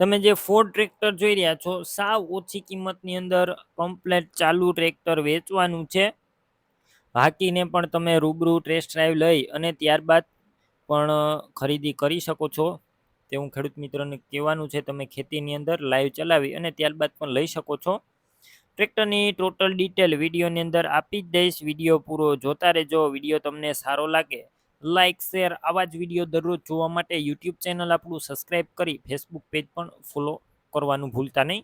તમે જે Ford tractor જોઈ રહ્યા છો, સાવ ઓછી કિંમતની અંદર કમ્પ્લેટ ચાલુ ટ્રેક્ટર વેચવાનું છે. હાકીને પણ તમે રૂબરૂ ટેસ્ટ ડ્રાઈવ લઈ અને ત્યારબાદ પણ ખરીદી કરી શકો છો. તેવું ખેડૂત મિત્રોને કહેવાનું છે, તમે ખેતીની અંદર લાઈવ ચલાવી અને ત્યારબાદ પણ લઈ શકો છો. ટ્રેક્ટરની ટોટલ ડિટેલ વિડીયોની અંદર આપી જ દઈશ. વીડિયો પૂરો જોતા રહેજો. વીડિયો તમને સારો લાગે લાઇક શેર આવા જ વીડિયો દરરોજ જોવા માટે યુટ્યુબ ચેનલ આપણું સબસ્ક્રાઈબ કરી ફેસબુક પેજ પણ ફોલો કરવાનું ભૂલતા નહીં.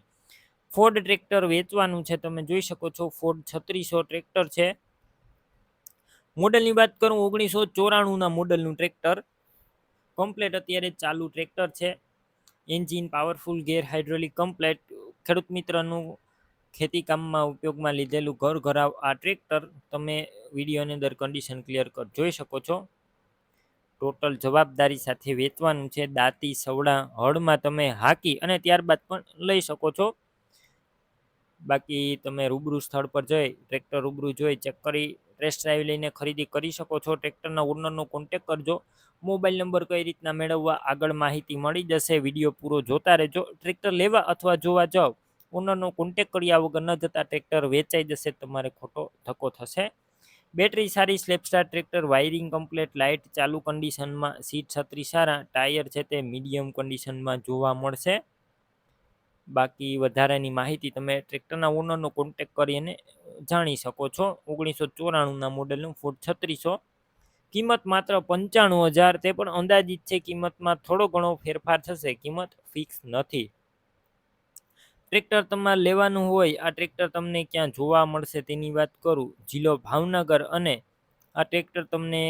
ફોર્ડ ટ્રેક્ટર વેચવાનું છે, તમે જોઈ શકો છો ફોર્ડ છત્રીસો ટ્રેક્ટર છે. મોડલની વાત કરું, ઓગણીસો ચોરાણુંના મોડલનું ટ્રેક્ટર કમ્પ્લેટ અત્યારે ચાલુ ટ્રેક્ટર છે. Engine powerful gear hydraulic complete ખેડૂત મિત્રનું ખેતીકામમાં ઉપયોગમાં લીધેલું ઘર ઘરાવ આ ટ્રેક્ટર તમે વિડીયોની અંદર કન્ડિશન ક્લિયર કર, જોઈ શકો છો. ટોટલ જવાબદારી સાથે વેચવાનું છે. દાંતી, સવડા, હળમાં તમે હાકી અને ત્યારબાદ પણ લઈ શકો છો. બાકી તમે રૂબરૂ સ્થળ પર જઈ, ટ્રેક્ટર રૂબરૂ જોઈ, ચેક કરી ટેસ્ટ ડ્રાઈવ લઈને ખરીદી કરી શકો છો. ટ્રેક્ટરના ઓનરનો કોન્ટેક કરજો. મોબાઈલ નંબર કઈ રીતના મેળવવા આગળ માહિતી મળી જશે. વીડિયો પૂરો જોતા રહેજો. ટ્રેક્ટર લેવા અથવા જોવા જાઓ ઓનરનો કોન્ટેક કર્યા વગર ન જતા ટ્રેક્ટર વેચાઈ જશે. તમારે ખોટો ધક્કો થશે. બેટરી સારી, self starter tractor, wiring complete, light, ચાલુ કન્ડિશનમાં, સીટ છત્રી સારા, ટાયર છે તે મીડિયમ કન્ડિશનમાં જોવા મળશે. બાકી વધારાની માહિતી તમે ટ્રેક્ટરના ઓનરનો કોન્ટેક કરી અને જાણી શકો છો. ઓગણીસો ચોરાણુંના મોડલનું ફૂટ છત્રીસો. કિંમત માત્ર પંચાણું હજાર, તે પણ અંદાજિત છે. કિંમતમાં થોડો ઘણો ફેરફાર થશે. કિંમત ફિક્સ નથી. ટ્રેક્ટર તમારે લેવાનું હોય, આ ટ્રેક્ટર તમને ક્યાં જોવા મળશે તેની વાત કરું. જિલ્લો ભાવનગર અને આ ટ્રેક્ટર તમને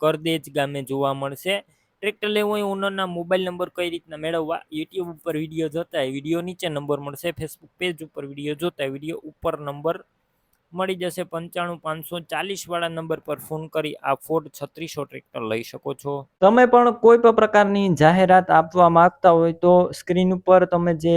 કરદેજ ગામે જોવા મળશે. ટ્રેક્ટર લેવું હોય, ઓનરના મોબાઈલ નંબર કઈ રીતના મેળવવા, યુટ્યુબ ઉપર વીડિયો જોતા વીડિયો નીચે નંબર મળશે, ફેસબુક પેજ ઉપર વીડિયો જોતા વીડિયો ઉપર નંબર મળી જશે, પંચાણું પાંચસો ચાલીસવાળા નંબર પર ફોન કરી આ ફોર્ડ છત્રીસો ટ્રેક્ટર લઈ શકો છો. તમે પણ કોઈ પણ પ્રકારની જાહેરાત આપવા માંગતા હોય તો સ્ક્રીન ઉપર તમે જે